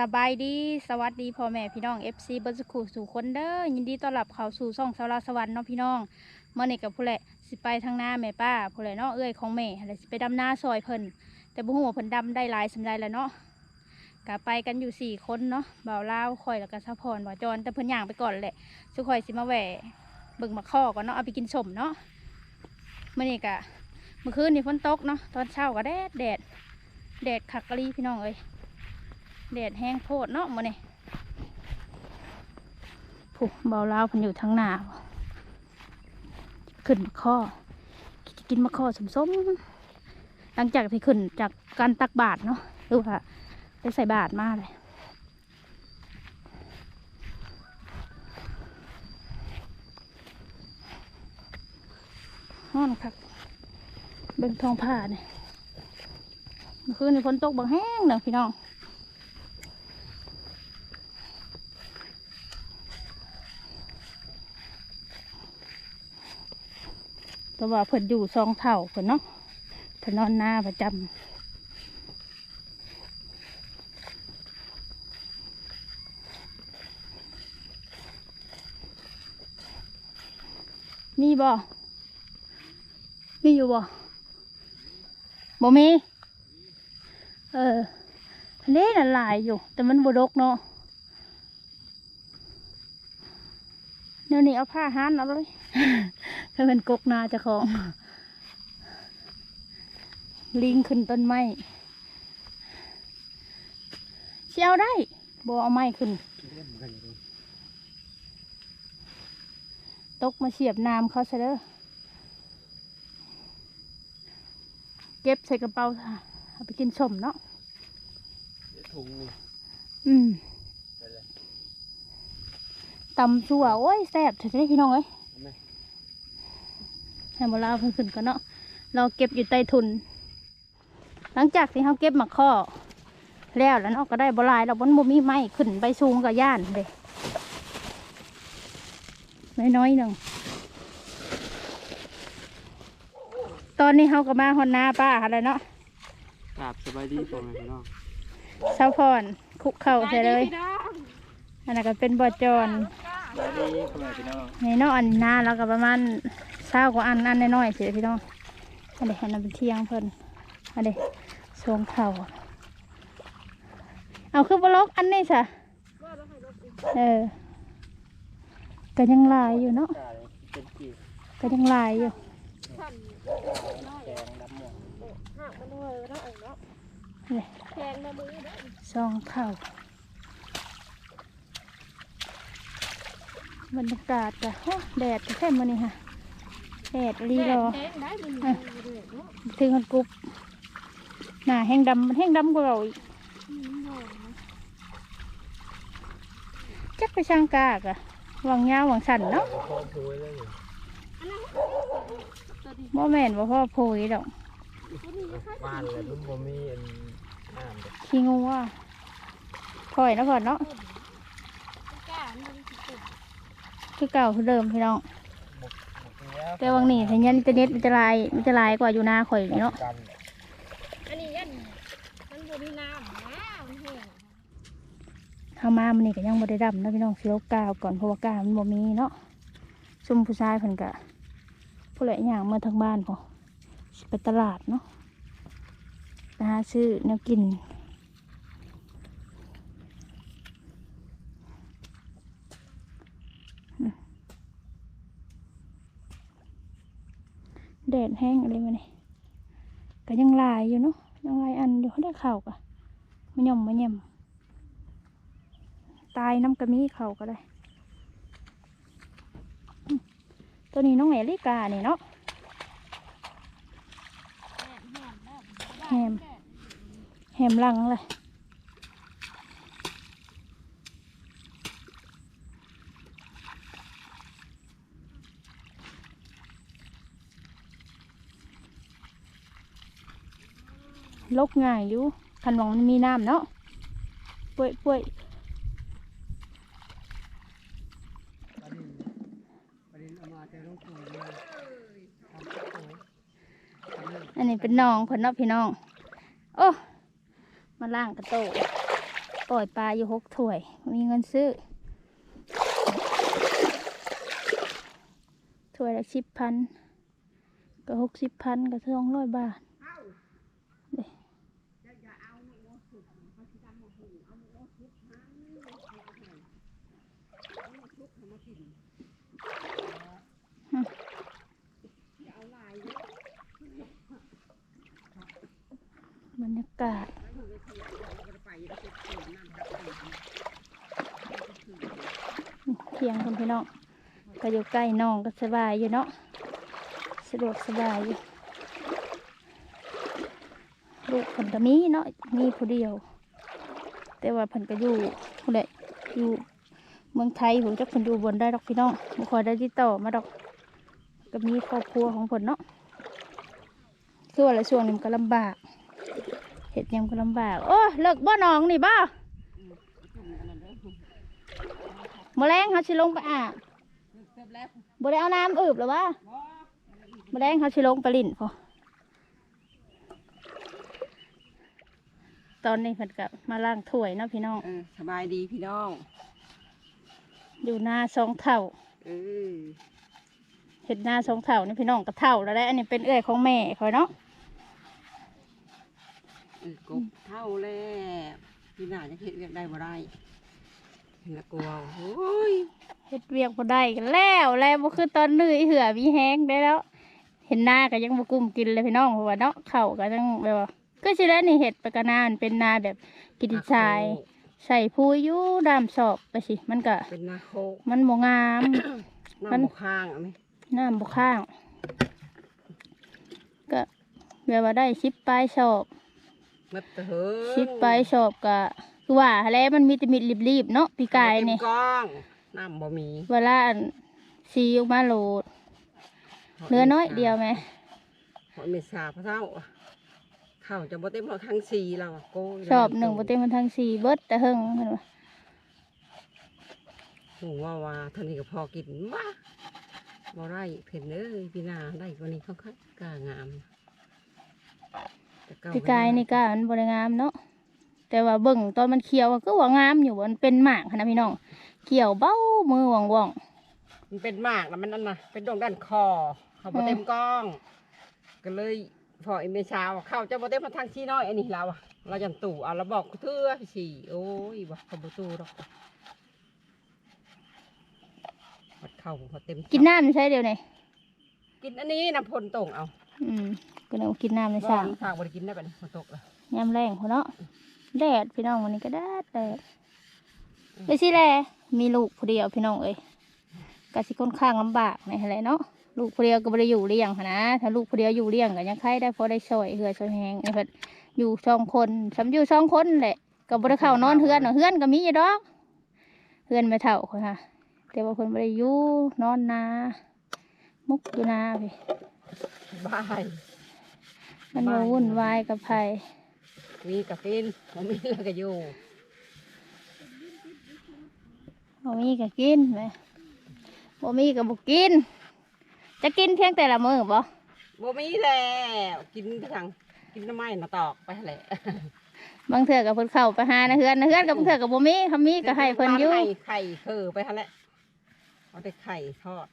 สบายดีสวัสดีพ่อแม่พี่น้อง FC เบิร์สคูสู่คนเด้อยินดีต้อนรับเข้าสู่ช่องสาวลาสวรรค์เนาะพี่น้องเมื่อนี้กับผู้แหละสิไปทางหน้าแม่ป้าผู้แหละเนาะเอ้ยของแม่อะไรสิไปดำหน้าซอยเพิ่นแต่บ่ฮู้ว่าเพิ่นดำได้หลายสำไรแล้วเนาะกะไปกันอยู่สี่คนเนาะบ่าวลาวคอยแล้วก็สะพรบ่าวจอนแต่เพิ่นย่างไปก่อนแหละสุคอยสิมาแหวเบิ่งมาข้อก่อนเนาะเอาไปกินสมเนาะเมื่อนี้กะเมื่อคืนนี่ฝนตกเนาะตอนเช้าก็แดดแดดแดดคักกะลีพี่น้องเอ้ย แดดแห้งโพดเนาะมื้อนี้ผู้เบาลาวพันอยู่ทางหน้าขึ้นมาข้อกินมะข้อสมสมหลังจากที่ขึ้นจากการตักบาทเนาะหรือว่าได้ใส่บาทมาเลยห้อนคักเบ่งทองผ้าเนี่ยเมื่อคืนฝนตกบางแห้งเนาะพี่น้อง แต่ว่าเพิ่นอยู่สองเท่าเพิ่นเนาะเพิ่นนอนหน้าประจำมีบ่ มีอยู่บ่ บ่ มี เออทะเลน่ะหลายอยู่ แต่มันบ่ดกเนาะเดี๋ยวนี้เอาผ้าหันเอาเลย ถ้าเป็นกกนาเจะของ ลิงขึ้นต้นไม้เชียวได้บเอาไม้ขึ้น ตกมาเฉียบน้ำเขาซะเด้อเก็บใส่กระเป๋าค่ะเอาไปกินชมเนาะถุงนี่อืมไปเลยตำสัวโอ้ยแซ่บเถอะพี่น้องเอ้ยเอาไหม ให้โบราณเพิ่นขึ้นกันเนาะเราเก็บอยู่ใต้ทุน หลังจากที่เขาเก็บมาข้อแล้วแล้วเนาะก็ได้บหลายเราบนบ่มีไม้ขึ้นไปสูงกับย่านเด้น้อยๆหนึ่งตอนนี้เขาก็มาฮอนนาป้าอะไรเนาะกราบสบายดีพ่อแม่พี่น้องเช้าพรคุกเข่าใส่เลยอันนั้นก็เป็นบอจอนสบายดีพ่อแม่พี่น้องในเนาะอันหน้าแล้วก็ประมาณ เช้ากว่าอันอันน้อยๆสิพี่น้องอันนี้อันนั้นเป็นเที่ยงเพิ่นอันนี้ทรงเข่าเอาคือบล็อกอันนี้สะเออก็ยังลายอยู่เนาะก็ยังลายอยู่แกงดำหมวกนี่ทรงเข่าบรรยากาศก็โอ้แดดแค่มื้อนี้ค่ะ แดดรีรออะถึงคนกรุบหน้าแห้งดำมันแห้งดำกว่าเราอีกจักไปช่างกากะวางยาววางสันเนาะพอพูดเลยบ่แม่นว่าพ่อโพยดอกว่านเลยมันบ่มีอันน้ำเด็กขี้งูว่าถอยแล้วก่อนเนาะคือเก่าคือเดิมพี่น้องบกบก แต่วังนี้ถ้ายันอินเทอร์เน็ตมันจะลายมันจะลายกว่าอยู่หน้าข่อยเนาะกันอันนี้ยันมันบ่มีน้ำนะมันแห้งเข้ามามันนี่ก็ยังบ่ได้ดำนะพี่น้องสิลกกาวก่อนเพราะว่ากาวมันบ่มีเนาะซุ่มผู้ชายเพิ่นก็ผู้หญ่ย่างมาทางบ้านพอไปตลาดเนาะไปหาซื้อแนวกิน แดดแห้งอะไรมาเนี่ยก็ยังลายอยู่เนาะยังลายอันอยู่ได้เข่ากะมันย่อมมันย่ำตายน้ำกระมีเข่าก็ได้ ตัวนี้น้องแหนลิกาเนี่ยเนาะแฮมแฮมลังเลย ลกง่ายอยู่คันหวังมันมีน้ำเนาะป่วยป่วยปลวอันนี้เป็นน้องคนนาะพี่น้อง โอ้ มาล่างกระโตกปล่อยปลาอยู่หกถ้วย มีเงินซื้อถ้วยละสิบพันก็หกสิบพันก็สองร้อยบาท อืมบรรยากาศเที่ยงคุณพี่น้องก็อยู่ใกล้น้องก็สบายอยู่เนาะสะดวกสบายอยู่ลูกเพิ่นก็มีเนาะมีผู้เดียว แต่ว่าเพิ่นก็อยู่ผู้ใดอยู่ เมืองไทยผมจะฝนอยู่บนได้ดอกพี่น้องบ่ค่อยได้ติดต่อมาดอกก็มีครอบครัวของเพิ่นเนาะคือว่าละช่วงนี้มันก็ลำบาก เห็ดยังก็ลำบาก โอ้เลิกบ่หนองนี่บ่มแรงเขาสิลงไปอาบบ่ได้เอาน้ำอึบหรือวะมแรงเขาสิลงไปลิ่นพอตอนนี้เพิ่นก็มาล้างถ้วยเนาะพี่น้องสบายดีพี่น้อง อยู่หน้าสองเท่าเออเห็ดหน้าสองเท่านี่พี่น้องก็เท่าแล้วแหละอันนี้เป็นเอื้อยของแม่คอยเนาะเออกบเท่าแล้วพี่หน้าจะเห็นเรียกได้บ่ได้เห็นและกลัวโอ้ยเฮ็ดเวียกบ่ได้กันแล้วแล้วบ่คือตอนนื้อเหือมีแห้งได้แล้ว เห็นหน้าก็ยังบ่กุ้มกินเลยพี่น้องเพราะว่าเนาะเข่าก็ยังแบบว่าก็สิได้นี่เห็ดไปกะนานเป็นนาแบบกินทราย ใส่ผู้อยู่ดามศอกไปสิ มันก็เป็นนาโคกมันบ่งาม มันน้ำบกข้างเอะไหมน้ำบ่ข้าง ก็แบบว่าได้ชิปปลายศอกมัดเถิงชิปปลายศอกก็คือว่าแล้วมันมีแติมิดรีบๆเนาะปีกายนี่เต็มกล้องน้ำบ่มีเวลาอันซีออกมาโหลดเหลือน้อยเดียวไหม หอยเมษาพระเท่าเข้าจะบ่เต็มหรอกทั้งสี่เราอะโก้ยชอบหนึ่งโปรตีนมันทั้งสี่เบิดแต่เฮิงเห็นปะหนูว่าว่าเท่านี้ก็พอกินว้าบ่ได้เพิ่นเอ้ยพี่นาได้กว่านี้เขาคัดกล้างามแต่เปีกายนี่ก็มันบริงามเนาะแต่ว่าเบิ่งตอนมันเขียวอะก็ว่างามอยู่มันเป็นหมากหั้นนะพี่น้องเขียวเบ้ามือว่องว่องมันเป็นมากนะมันนั่นนะเป็นดวงด้านคอเขาบ่เต็มกล้อง ก็เลย พอไอ้เมชาวเข้าจะบ่เต็มมาทางที่น้อยอันนี้เราอะเราจันตู่เอาเราบอกเทื่อสี่โอ้ยบ่เขาบ่ตู่ดอกวัดเข้าพอเต็มๆกินน้ำไม่ใช่เดียวนี่กินอันนี้น้ำพลตรงเอา อืมก็เลยกินน้ำในบ่สางทางบ่ได้กินได้บัดนี้ฝนตกแล้วยามแรงพอเนาะแดดพี่น้องวันนี้ก็แดดแดดไปสิแลมีลูกผู้เดียวพี่น้องเอ้ยกสิค่อนข้างลำบากในอะไรเนาะ ลูกผู้เดียวก็บ่ได้อยู่เลี้ยงหั้นนะถ้าลูกผู้เดียวอยู่เลี้ยงก็ยังใครได้พอได้ช่วยเหือช่วยแหงนี่เพิ่นอยู่สองคนสำอยู่สองคนแหละก็บ่ได้เข้านอนเฮือนเนาะเฮือนก็มีอยู่ดอกเฮือนไม่เท่าคนค่ะ แต่ว่าเพิ่นบ่ได้อยู่นอนนา มุกอยู่นาพี่บายมันมาวุ่นวายกับไผมีกับกินบ่มีแล้วก็อยู่บ่มีก็กินแหมบ่มีก็บ่กิน จะกินเพียงแต่ละมื้อบ่บ่มีแล้วกินทางกินน้ำไม้น่ะตอกไปหั่นแหละบางเทื่อก็เพิ่นเข้าไปหาในเฮือนในเฮือนก็บางเทื่อก็บ่มีคำมีก็ให้เพิ่นอยู่ไข่ไข่คือไปหั่นแหละเอาแต่ไข่ทอด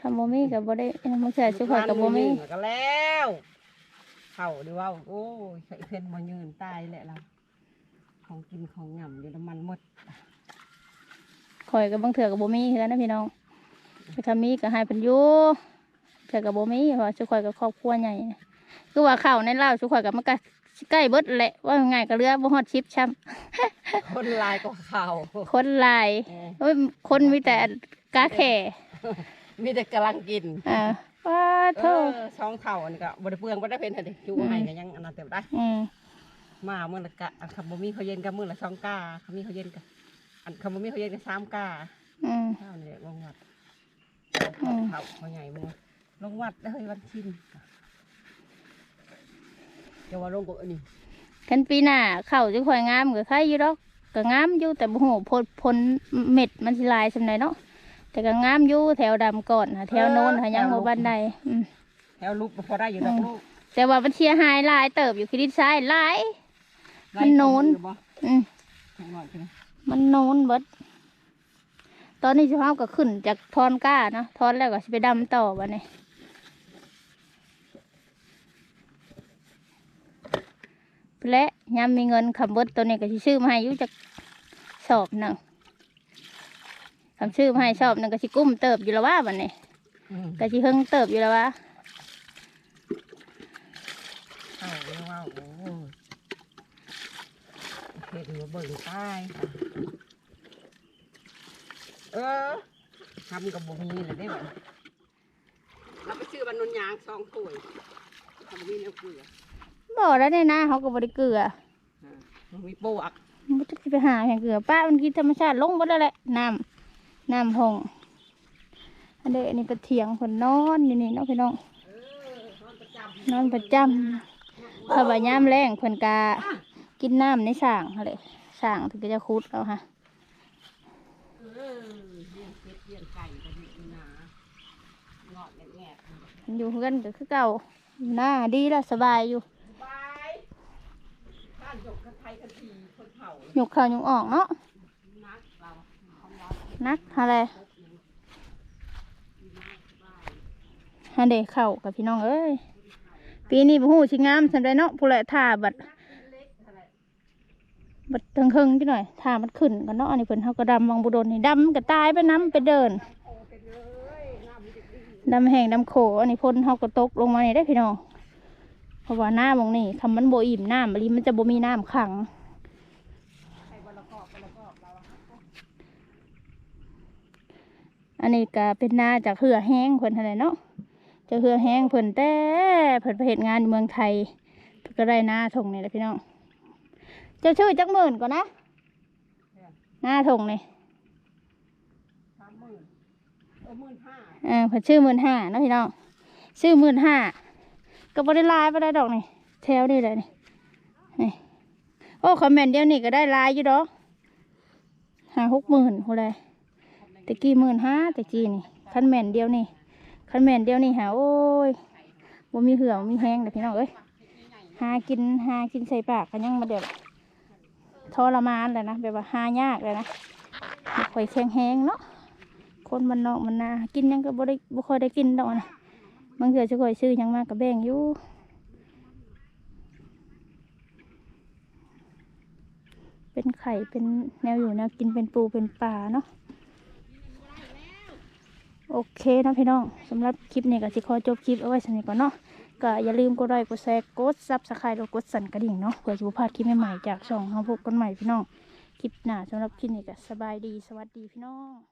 คำบ่มีก็บ่ได้บางเทื่อสุขอยก็บ่มีวันหนึ่งก็แล้วเข่าดีว่าโอ้ยไข่เพิ่นมายืนตายแหละเราของกินของหย่ำอยู่น้ำมันหมดข่อยก็บางเทื่อก็บ่มีคือกันนะพี่น้อง แต่คำมีก็ให้เพิ่นอยู่เทื่อก็บ่มีเพราะว่าสุขอยก็ครอบครัวใหญ่คือว่าข้าวในลาวสุขอยก็มันก็สิใกล้เบิดแหละว่าง่ายก็เหลือบ่ฮอดชิปช้ำคนลายก็เข่าคนหลายเออโอ้ยคนมีแต่กาแข่มีแต่กำลังกินอ่าว้าเอโทษอช่องเข่าอันนี้ก็บริเปลืองบ่ได้เป็นหั่นดิจูให้ก็ยังอันนั้นเต็มได้อืมมาเมื่อละกะอันคำบ่มีเขาวเย็นกับมื้อละสองกาคำมีเขาวเย็นกับอันคำบ่มีเขาวเย็นกับสามกาอืมข้าวนี่ลงวัด อืม เขาเขาใหญ่มึงลงวัดได้เฮ้ยวันชินจะว่าลงกับอันนี้คันปีหน้าเข้าวจะค่อยงามก็ใครอยู่ดอกก็งามอยู่แต่บ่ฮู้ผลผลเม็ดมันสิหลายซำใดเนาะแต่ก็งามอยู่แถวดำก่อนหาแถวโน้นหายังบ่บันไดอืม แถวลูกพอได้อยู่ดอกลูกแต่ว่ามันเสียหายหลายเติบอยู่คือดินทรายหลาย มันโน้น ไล่ของมือบ่อืม จังหวะจังมันโนนเบิด ตอนนี้สภาพก็ขึ้นจากทอนก้าเนาะทอนแล้วก็สิไปดำต่อวันนี้และยามมีเงินขับเบิดตัวนี้ก็สิซื้อมาให้อยุจากสอบหนึ่งคำซื้อมาให้สอบหนึ่งก็สิกุ้มเติบอยู่แล้วว่าวันนี้อืมก็สิเฮิงเติบอยู่แล้วว่าเข้าแล้วว่าโอ้เฮ็ดหัวเบิ่งใต้ เออทำกับบ่มีเลยได้บ่เราไปซื้อบันนุนยางสองถ้วยทำมีเนื้อเกลือบอกแล้วเนี่ยนะเขาก็บริเกลืออ่ามันมีปวกมันจะไปหาแห่งเกลือป้ามันกินธรรมชาติลงหมดแล้วแหละน้ำน้ำหงอันเดยวอันนี้เป็นเถียงคนนอนอยู่นี่เนาะพี่น้องนอนประจำถ้าว่าย่ามแรงเพิ่นกากินน้ำในสร้างหั่นเลยสร้างถึงจะคุดเอาฮะ เออเลี้ยงเป็ดเลี้ยงไก่กันอยู่นะงอดแงะ อยู่เพื่อนก็คือเก่าอยู่หน้าดีแล้วสบายอยู่บายท่านยกกระไทยกระทีคนเผาหยกเข่าหยกออกเนาะนักเราของเรานักอะไรฮันเดเข่ากับพี่น้องเอ้ยปีนี้บ่ฮู้สิงามสำได้เนาะผู้แลท่าบัดบัดเทิงเทิงจังหน่อยท่ามันขึ้นกันเนาะอันนี้เพิ่นเฮาก็ดำวังบุดนนี่ดำก็ตายไปน้ำไปเดิน ดำแห้งดำโขอันนี้พ่นเฮาก็ตกลงมานี่ได้พี่น้องเพราะว่าน้ำมองนี่คำมันโบอิ่มน้ำบริมันจะโบมีน้ำขังอันนี้ก็เป็นหน้าจากเหือแห้งเพิ่นอะไรเนาะจากเหือแห้งเพิ่นแต่เพิ่นไปเหตุงานเมืองไทยก็ได้หน้าถงนี่แหละพี่น้องจะชื่อจักหมื่นก่อนนะหน้าถงนี่สามหมื่นเออหมื่นห้า เออเพิ่นชื่อหมื่นห้าเนาะพี่น้องชื่อหมื่นห้าก็บ่ได้ลายบ่ได้ดอกนี่แถวนี่เลยนี่นี่โอ้คอมเมนต์เดียวนี่ก็ได้ลายอยู่ดอกห้าหกหมื่นโหเลยตะกี้หมื่นห้าตะกี้นี่คันแมนเดียวนี่คันแมนเดียวนี่หาโอ้ยบ่มีเหือบ่มีแห้งเด้อพี่น้องเอ้ยหากินหากินใส่ปากกันยังมาเดี๋ยวทรมานเลยนะแบบว่าหายากเลยนะบ่ค่อยแข็งแห้งเนาะ คนมันนอกมันนากินยังก็บ่ได้บ่ค่อยได้กินดอกนะบางเทื่อจะค่อยซื้อยังมากก็แบ่งอยู่เป็นไข่เป็นแนวอยู่แนวกินเป็นปูเป็นปลาเนาะโอเคนะพี่น้องสำหรับคลิปนี้ก็สิขอจบคลิปเอาไว้สำนี้ก่อนเนาะก็อย่าลืมกดไลค์กดแชร์กดซับสไครต์แล้วกดสั่นกระดิ่งเนาะเพื่อจะพลาดคลิปใหม่ๆจากช่องเฮาพบกันใหม่พี่น้องคลิปหน้าสำหรับคลิปนี้ก็สบายดีสวัสดีพี่น้อง